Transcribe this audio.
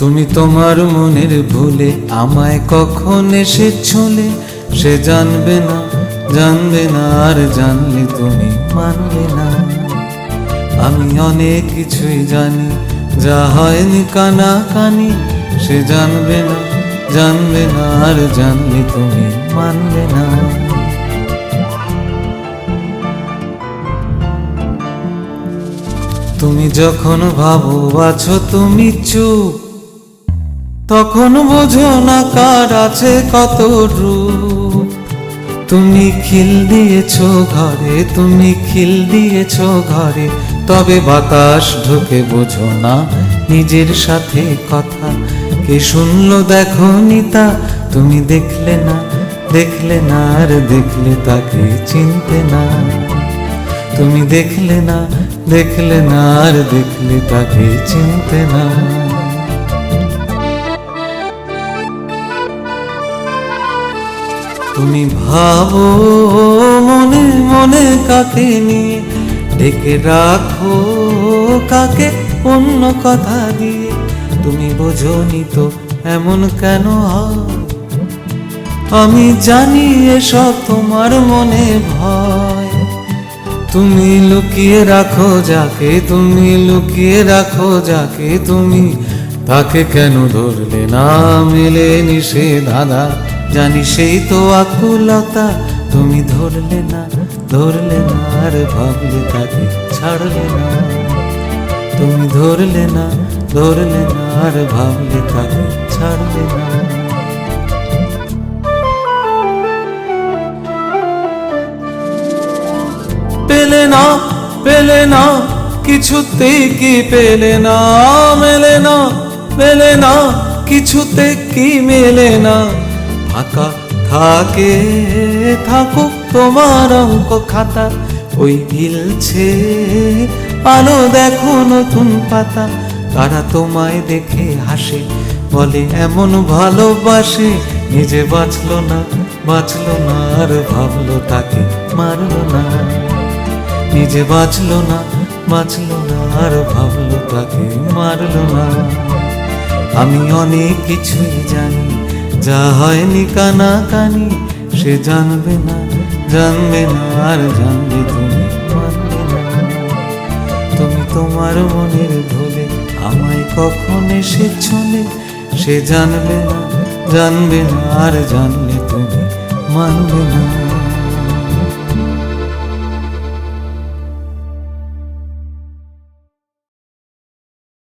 তুমি তোমার মনের ভুলে আমায় কখন এসে ছলে সে জানবে না জানবে না, আর জানলে তুমি মানবে না। আমি অনেক কিছুই জানি, যা হয়নি কানা কানি সে জানবে না জানবে না, আর জানলে তুমি মানবে না। তুমি যখন ভাবো আছো তুমি চুপ তখন বোঝো না কার আছে কত রূপ। তুমি খিল দিয়েছ ঘরে, তুমি খিল দিয়েছ ঘরে, তবে বাতাস ঢুকে বোঝো না নিজের সাথে কথা। কে শুনলো দেখো নিতা, তুমি দেখলে না দেখলে না, আর দেখলে তাকে চিনতে না। তুমি দেখলে না দেখলে না, আর দেখলে তাকে চিনতে না। তুমি ভাবো, মনে মনে কাকে নিয়ে ডেকে রাখো কাকে অন্য কথা দিয়ে। তুমি বোঝনি তো এমন কেন আমি জানি এসব তোমার মনে ভয়। তুমি লুকিয়ে রাখো যাকে, তুমি লুকিয়ে রাখো যাকে। তুমি তাকে কেন ধরলে না মেলে নিষে দাদা জানি সেই তো আকুলতা, তুমি ধরলে না ধরলে না, আর ভাবলে তাকে ছাড়লে না। তুমি ধরলে না ধরলে না, আর ভাবলে তাকে ছাড়লে না। পেলে না পেলে না, কিছুতেই কি পেলে না, মেলে না মেলে না, কিছুতে কি মেলে না। ফাঁকা থাকে, থাকুক তোমার অঙ্ক খাতা। ওই গিলছে আলো দেখো নতুন পাতা। তারা তোমায় দেখে হাসে, বলে এমন ভালোবাসে। নিজে বাঁচলো না বাঁচলো না, আর ভাবলো তাকে মারলো না। নিজে বাঁচলো না বাঁচলো না, আর ভাবলো তাকে মারলো না। আমি অনেক কিছুই জানি যা হয়নি কানা কানি সে জানবে না জানবে না, আর জানবে তুমি মানবে না। তুমি তোমার মনের ভোলে, আমায় কখন এসে চলে সে জানবে না জানবে না, আর জানলে তুমি মানবে না।